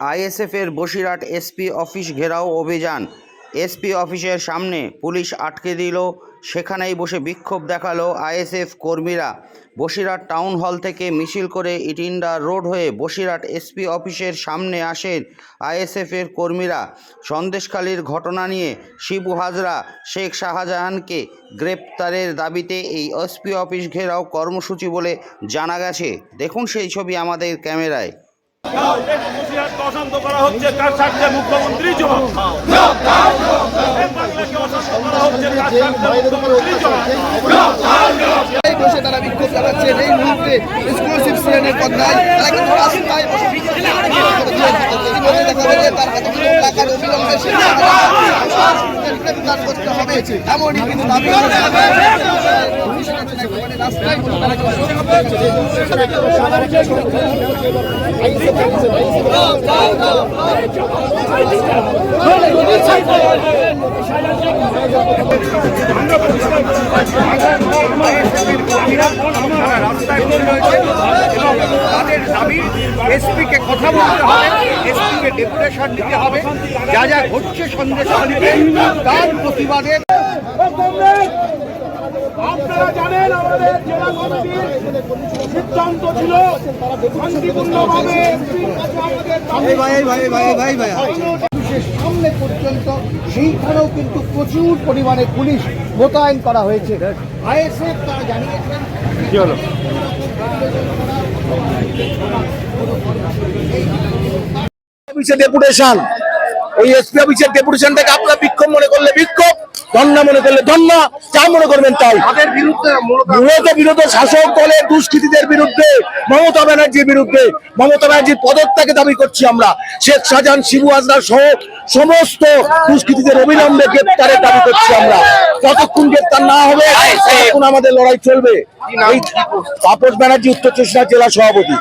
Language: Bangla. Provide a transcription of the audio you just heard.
আইএসএফের বসিরহাট এসপি অফিস ঘেরাও অভিযান। এসপি অফিসের সামনে পুলিশ আটকে দিল, সেখানেই বসে বিক্ষোভ দেখাল আইএসএফ কর্মীরা। বসিরহাট টাউন হল থেকে মিছিল করে ইটিন্ডা রোড হয়ে বসিরহাট এসপি অফিসের সামনে আসেন আইএসএফের কর্মীরা। সন্দেশখালীর ঘটনা নিয়ে শিবু হাজরা, শেখ শাহজাহানকে গ্রেপ্তারের দাবিতে এই এসপি অফিস ঘেরাও কর্মসূচি বলে জানা গেছে। দেখুন সেই ছবি আমাদের ক্যামেরায়। অশান্ত করা হচ্ছে কার স্বার্থে মুখ্যমন্ত্রী জবাব বাংলাকে অশান্ত করা হচ্ছে কার স্বার্থে মুখ্যমন্ত্রী জবাব তারা বিক্ষোভ চালাচ্ছেন এই মুহূর্তে এক্সক্লুসিভ সিএনের কথায় তারা কিন্তু রাস্তায় বসে হবে। বসে বের হয়েছে এবং তাদের দাবি এসপিকে কথা বলতে হবে এসপিকে ডেপুটেশন দিতে হবে। যা যা ঘটছে সন্দেশ তার প্রতিবাদে আপনারা জানেন আমাদের জেলা কমিটির সিদ্ধান্ত ছিল শান্তিপূর্ণভাবে আমাদের পর্যন্ত সেইখানেও কিন্তু প্রচুর পরিমাণে পুলিশ মোতায়েন করা হয়েছে। আইএসএফ তারা জানিয়েছেন অফিসে ডেপুটেশন। ওই এসপি অফিসের ডেপুটেশনটাকে আপনারা বিক্ষোভ মনে করলে বিক্ষোভ। ধর্ণা মনে করলে ধর্ণা যা মনে করবেন তাই। বিরুদ্ধে মূলত বিরোধ শাসক দলের দুষ্কৃতীদের বিরুদ্ধে মমতা ব্যানার্জির বিরুদ্ধে মমতা ব্যানার্জির পদত্যাগে দাবি করছি আমরা। শেখ শাহজাহান শিবু হাজরা সহ সমস্ত দুষ্কৃতীদের অবিলম্বে গ্রেপ্তারের দাবি করছি আমরা। কতক্ষণ গ্রেপ্তার না হবে ততক্ষণ আমাদের লড়াই চলবে। এই তাপস ব্যানার্জি উত্তর চব্বিশ জেলা সভাপতি।